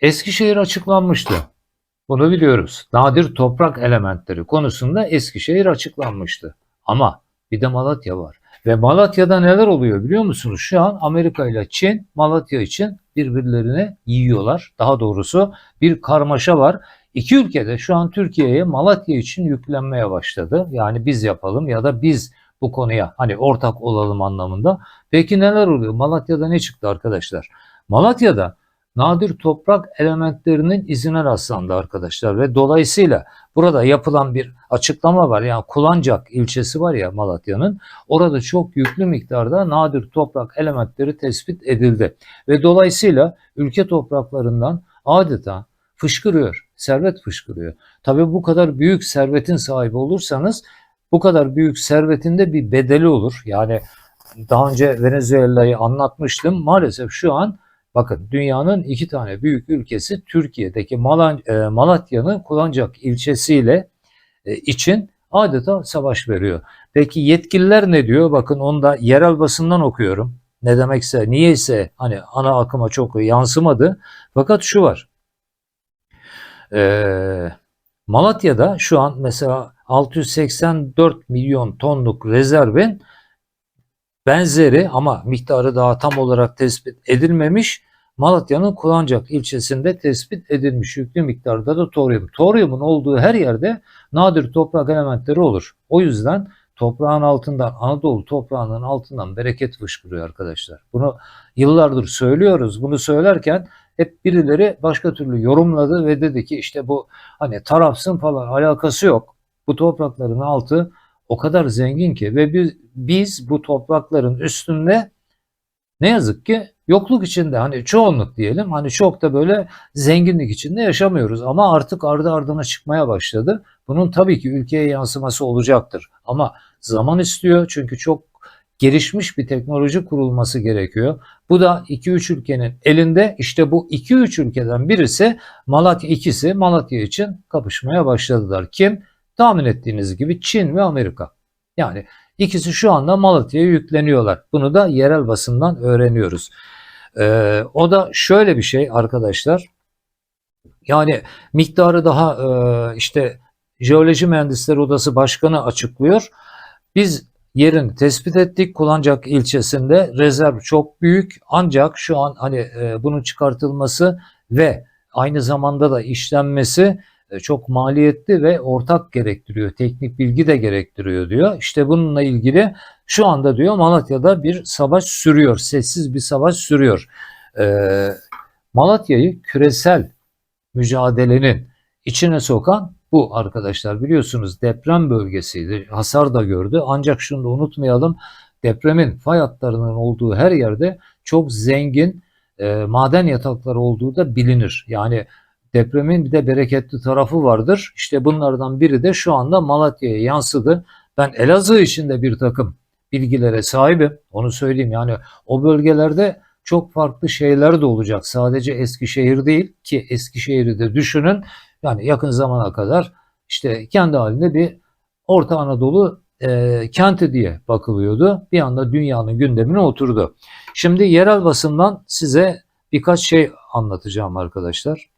Eskişehir açıklanmıştı. Bunu biliyoruz. Nadir toprak elementleri konusunda Eskişehir açıklanmıştı. Ama bir de Malatya var. Ve Malatya'da neler oluyor biliyor musunuz? Şu an Amerika ile Çin Malatya için birbirlerini yiyorlar. Daha doğrusu bir karmaşa var. İki ülkede şu an Türkiye'ye Malatya için yüklenmeye başladı. Yani biz yapalım ya da biz bu konuya hani ortak olalım anlamında. Peki neler oluyor? Malatya'da ne çıktı arkadaşlar? Malatya'da nadir toprak elementlerinin izine rastlandı arkadaşlar ve dolayısıyla burada yapılan bir açıklama var. Yani Kulancak ilçesi var ya Malatya'nın orada çok yüklü miktarda nadir toprak elementleri tespit edildi ve dolayısıyla ülke topraklarından adeta fışkırıyor, servet fışkırıyor. Tabii bu kadar büyük servetin sahibi olursanız bu kadar büyük servetin de bir bedeli olur. Yani daha önce Venezuela'yı anlatmıştım. Maalesef şu an bakın dünyanın iki tane büyük ülkesi Türkiye'deki e, Malatya'nın Kulancak ilçesiyle e, için adeta savaş veriyor. Peki yetkililer ne diyor? Bakın onu da yerel basından okuyorum. Ne demekse niyeyse hani ana akıma çok yansımadı. Fakat şu var. Ee, Malatya'da şu an mesela 684 milyon tonluk rezervin benzeri ama miktarı daha tam olarak tespit edilmemiş Malatya'nın Kulancak ilçesinde tespit edilmiş yüklü miktarda da toryum. Toryumun olduğu her yerde nadir toprak elementleri olur. O yüzden toprağın altından, Anadolu toprağının altından bereket fışkırıyor arkadaşlar. Bunu yıllardır söylüyoruz. Bunu söylerken hep birileri başka türlü yorumladı ve dedi ki işte bu hani tarafsın falan alakası yok. Bu toprakların altı o kadar zengin ki ve biz, biz bu toprakların üstünde ne yazık ki yokluk içinde hani çoğunluk diyelim hani çok da böyle zenginlik içinde yaşamıyoruz ama artık ardı ardına çıkmaya başladı. Bunun tabii ki ülkeye yansıması olacaktır ama zaman istiyor çünkü çok gelişmiş bir teknoloji kurulması gerekiyor. Bu da 2-3 ülkenin elinde. İşte bu 2-3 ülkeden birisi Malatya ikisi Malatya için kapışmaya başladılar. Kim? Tahmin ettiğiniz gibi Çin ve Amerika. Yani ikisi şu anda Malatya'ya yükleniyorlar. Bunu da yerel basından öğreniyoruz. Ee, o da şöyle bir şey arkadaşlar. Yani miktarı daha e, işte Jeoloji Mühendisleri Odası Başkanı açıklıyor. Biz yerini tespit ettik. Kulancak ilçesinde rezerv çok büyük ancak şu an hani e, bunun çıkartılması ve aynı zamanda da işlenmesi çok maliyetli ve ortak gerektiriyor. Teknik bilgi de gerektiriyor diyor. İşte bununla ilgili şu anda diyor Malatya'da bir savaş sürüyor. Sessiz bir savaş sürüyor. Ee, Malatya'yı küresel mücadelenin içine sokan bu arkadaşlar biliyorsunuz deprem bölgesiydi. Hasar da gördü. Ancak şunu da unutmayalım. Depremin fay hatlarının olduğu her yerde çok zengin e, maden yatakları olduğu da bilinir. Yani depremin bir de bereketli tarafı vardır. İşte bunlardan biri de şu anda Malatya'ya yansıdı. Ben Elazığ için de bir takım bilgilere sahibim. Onu söyleyeyim yani o bölgelerde çok farklı şeyler de olacak. Sadece Eskişehir değil ki Eskişehir'i de düşünün. Yani yakın zamana kadar işte kendi halinde bir Orta Anadolu e, kenti diye bakılıyordu. Bir anda dünyanın gündemine oturdu. Şimdi yerel basından size birkaç şey anlatacağım arkadaşlar.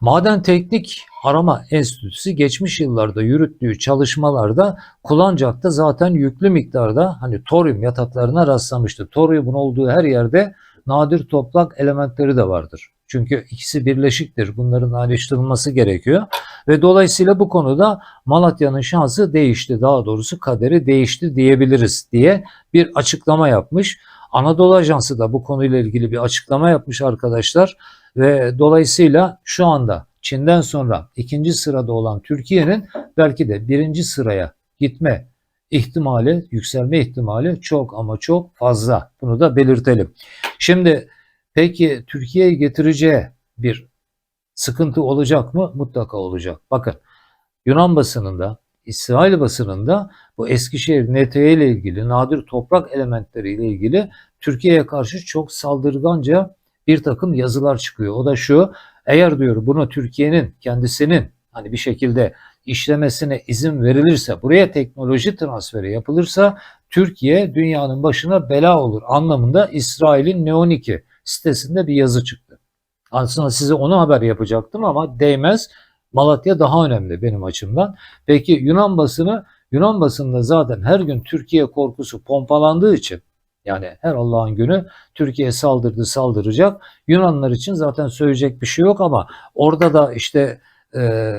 Maden Teknik Arama Enstitüsü geçmiş yıllarda yürüttüğü çalışmalarda Kulancak'ta zaten yüklü miktarda hani toryum yataklarına rastlamıştı. Toryumun olduğu her yerde nadir toprak elementleri de vardır. Çünkü ikisi birleşiktir. Bunların ayrıştırılması gerekiyor. Ve dolayısıyla bu konuda Malatya'nın şansı değişti. Daha doğrusu kaderi değişti diyebiliriz diye bir açıklama yapmış. Anadolu Ajansı da bu konuyla ilgili bir açıklama yapmış arkadaşlar. Ve dolayısıyla şu anda Çin'den sonra ikinci sırada olan Türkiye'nin belki de birinci sıraya gitme ihtimali, yükselme ihtimali çok ama çok fazla. Bunu da belirtelim. Şimdi peki Türkiye'ye getireceği bir sıkıntı olacak mı? Mutlaka olacak. Bakın Yunan basınında, İsrail basınında bu Eskişehir NTE ile ilgili, nadir toprak elementleri ile ilgili Türkiye'ye karşı çok saldırganca bir takım yazılar çıkıyor. O da şu, eğer diyor bunu Türkiye'nin kendisinin hani bir şekilde işlemesine izin verilirse, buraya teknoloji transferi yapılırsa Türkiye dünyanın başına bela olur anlamında İsrail'in Neon2 sitesinde bir yazı çıktı. Aslında size onu haber yapacaktım ama değmez. Malatya daha önemli benim açımdan. Peki Yunan basını, Yunan basında zaten her gün Türkiye korkusu pompalandığı için yani her Allah'ın günü Türkiye saldırdı saldıracak. Yunanlar için zaten söyleyecek bir şey yok ama orada da işte e,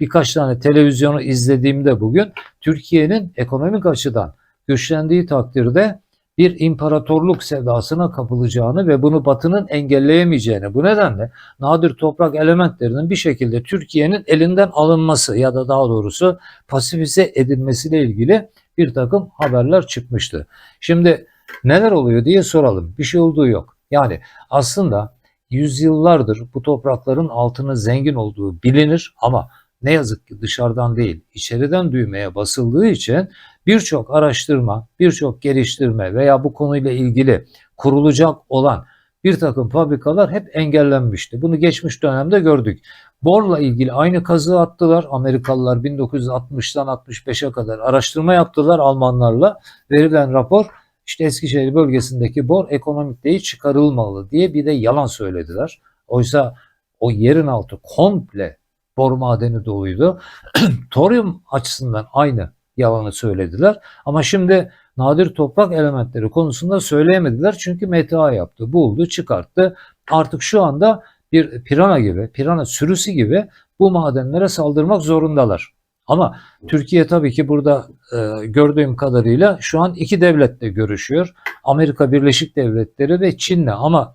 birkaç tane televizyonu izlediğimde bugün Türkiye'nin ekonomik açıdan güçlendiği takdirde bir imparatorluk sevdasına kapılacağını ve bunu Batı'nın engelleyemeyeceğini bu nedenle nadir toprak elementlerinin bir şekilde Türkiye'nin elinden alınması ya da daha doğrusu pasifize edilmesiyle ilgili bir takım haberler çıkmıştı. Şimdi neler oluyor diye soralım. Bir şey olduğu yok. Yani aslında yüzyıllardır bu toprakların altının zengin olduğu bilinir ama ne yazık ki dışarıdan değil içeriden düğmeye basıldığı için birçok araştırma, birçok geliştirme veya bu konuyla ilgili kurulacak olan bir takım fabrikalar hep engellenmişti. Bunu geçmiş dönemde gördük. Borla ilgili aynı kazığı attılar. Amerikalılar 1960'dan 65'e kadar araştırma yaptılar Almanlarla. Verilen rapor işte Eskişehir bölgesindeki bor ekonomik değil çıkarılmalı diye bir de yalan söylediler. Oysa o yerin altı komple bor madeni doluydu. Toryum açısından aynı yalanı söylediler. Ama şimdi nadir toprak elementleri konusunda söyleyemediler. Çünkü MTA yaptı, buldu, çıkarttı. Artık şu anda bir pirana gibi, pirana sürüsü gibi bu madenlere saldırmak zorundalar. Ama Türkiye tabii ki burada e, gördüğüm kadarıyla şu an iki devletle görüşüyor. Amerika Birleşik Devletleri ve Çin'le ama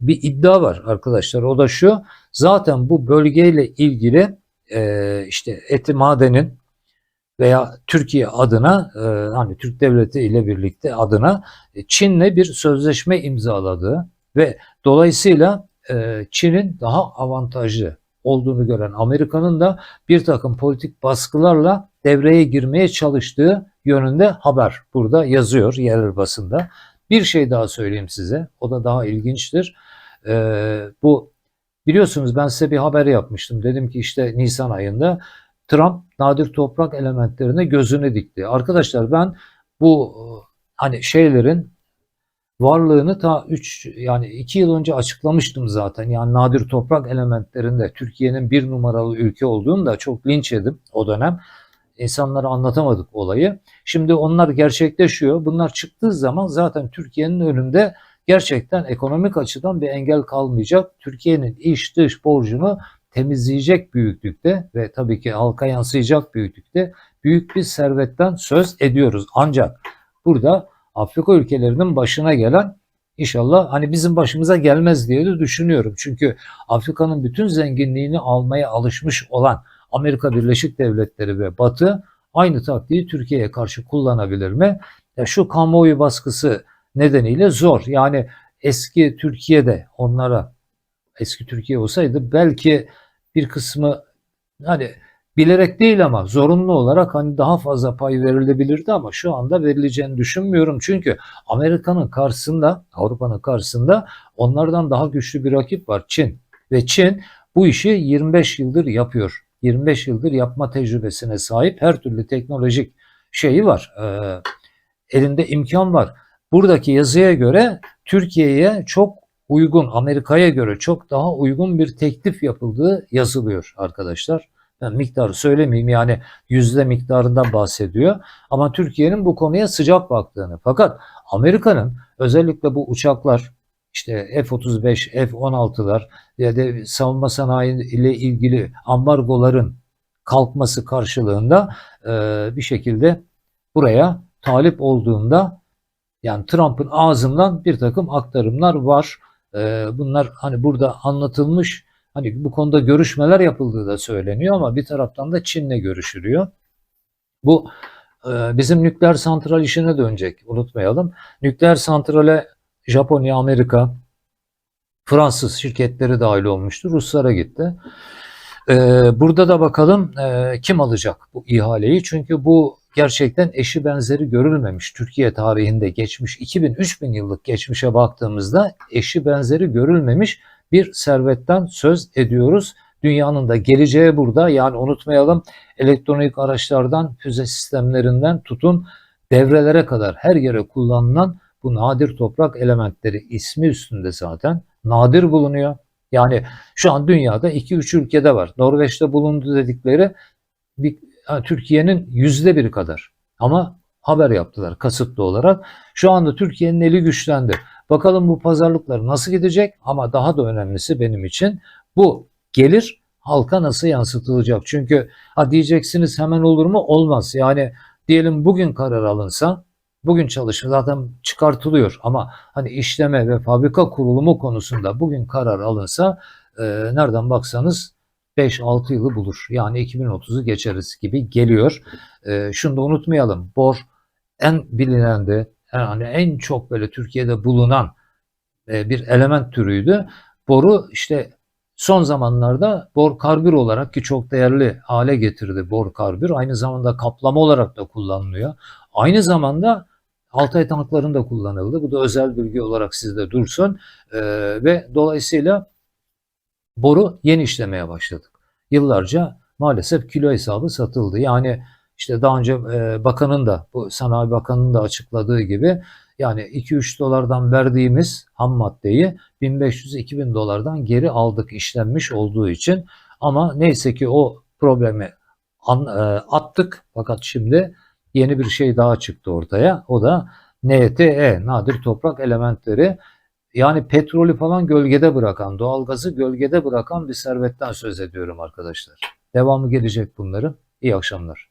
bir iddia var arkadaşlar. O da şu. Zaten bu bölgeyle ilgili e, işte eti madenin veya Türkiye adına e, hani Türk devleti ile birlikte adına e, Çin'le bir sözleşme imzaladığı ve dolayısıyla e, Çin'in daha avantajlı olduğunu gören Amerika'nın da bir takım politik baskılarla devreye girmeye çalıştığı yönünde haber burada yazıyor yerel basında. Bir şey daha söyleyeyim size. O da daha ilginçtir. Ee, bu biliyorsunuz ben size bir haber yapmıştım. Dedim ki işte Nisan ayında Trump nadir toprak elementlerine gözünü dikti. Arkadaşlar ben bu hani şeylerin varlığını ta 3 yani 2 yıl önce açıklamıştım zaten. Yani nadir toprak elementlerinde Türkiye'nin bir numaralı ülke olduğunu da çok linç yedim o dönem. İnsanlara anlatamadık olayı. Şimdi onlar gerçekleşiyor. Bunlar çıktığı zaman zaten Türkiye'nin önünde gerçekten ekonomik açıdan bir engel kalmayacak. Türkiye'nin iç dış borcunu temizleyecek büyüklükte ve tabii ki halka yansıyacak büyüklükte büyük bir servetten söz ediyoruz. Ancak burada Afrika ülkelerinin başına gelen inşallah hani bizim başımıza gelmez diye de düşünüyorum. Çünkü Afrika'nın bütün zenginliğini almaya alışmış olan Amerika Birleşik Devletleri ve Batı aynı taktiği Türkiye'ye karşı kullanabilir mi? Ya şu kamuoyu baskısı nedeniyle zor. Yani eski Türkiye'de onlara eski Türkiye olsaydı belki bir kısmı hani bilerek değil ama zorunlu olarak hani daha fazla pay verilebilirdi ama şu anda verileceğini düşünmüyorum. Çünkü Amerika'nın karşısında, Avrupa'nın karşısında onlardan daha güçlü bir rakip var Çin. Ve Çin bu işi 25 yıldır yapıyor. 25 yıldır yapma tecrübesine sahip her türlü teknolojik şeyi var. Ee, elinde imkan var. Buradaki yazıya göre Türkiye'ye çok uygun, Amerika'ya göre çok daha uygun bir teklif yapıldığı yazılıyor arkadaşlar. Ben miktarı söylemeyeyim yani yüzde miktarından bahsediyor. Ama Türkiye'nin bu konuya sıcak baktığını. Fakat Amerika'nın özellikle bu uçaklar işte F-35, F-16'lar ya da savunma sanayi ile ilgili ambargoların kalkması karşılığında e, bir şekilde buraya talip olduğunda yani Trump'ın ağzından bir takım aktarımlar var. E, bunlar hani burada anlatılmış Hani bu konuda görüşmeler yapıldığı da söyleniyor ama bir taraftan da Çin'le görüşülüyor. Bu e, bizim nükleer santral işine dönecek unutmayalım. Nükleer santrale Japonya, Amerika, Fransız şirketleri dahil olmuştu. Ruslara gitti. E, burada da bakalım e, kim alacak bu ihaleyi? Çünkü bu gerçekten eşi benzeri görülmemiş Türkiye tarihinde geçmiş 2000-3000 yıllık geçmişe baktığımızda eşi benzeri görülmemiş bir servetten söz ediyoruz. Dünyanın da geleceği burada. Yani unutmayalım elektronik araçlardan füze sistemlerinden tutun devrelere kadar her yere kullanılan bu nadir toprak elementleri ismi üstünde zaten nadir bulunuyor. Yani şu an dünyada 2-3 ülkede var. Norveç'te bulundu dedikleri Türkiye'nin yüzde biri kadar. Ama haber yaptılar kasıtlı olarak. Şu anda Türkiye'nin eli güçlendi. Bakalım bu pazarlıklar nasıl gidecek ama daha da önemlisi benim için bu gelir halka nasıl yansıtılacak? Çünkü ha diyeceksiniz hemen olur mu? Olmaz. Yani diyelim bugün karar alınsa bugün çalışma zaten çıkartılıyor ama hani işleme ve fabrika kurulumu konusunda bugün karar alınsa e, nereden baksanız 5-6 yılı bulur. Yani 2030'u geçeriz gibi geliyor. E, şunu da unutmayalım. Bor en bilinen de yani en çok böyle Türkiye'de bulunan e, bir element türüydü. Boru işte son zamanlarda bor karbür olarak ki çok değerli hale getirdi bor karbür. Aynı zamanda kaplama olarak da kullanılıyor. Aynı zamanda Altay tanklarında kullanıldı. Bu da özel bilgi olarak sizde dursun. E, ve dolayısıyla boru yeni işlemeye başladık. Yıllarca maalesef kilo hesabı satıldı. Yani işte daha önce e, bakanın da bu Sanayi Bakanı'nın da açıkladığı gibi yani 2-3 dolardan verdiğimiz ham maddeyi 1500-2000 dolardan geri aldık işlenmiş olduğu için. Ama neyse ki o problemi e, attık fakat şimdi yeni bir şey daha çıktı ortaya. O da NTE, nadir toprak elementleri. Yani petrolü falan gölgede bırakan, doğalgazı gölgede bırakan bir servetten söz ediyorum arkadaşlar. Devamı gelecek bunların. İyi akşamlar.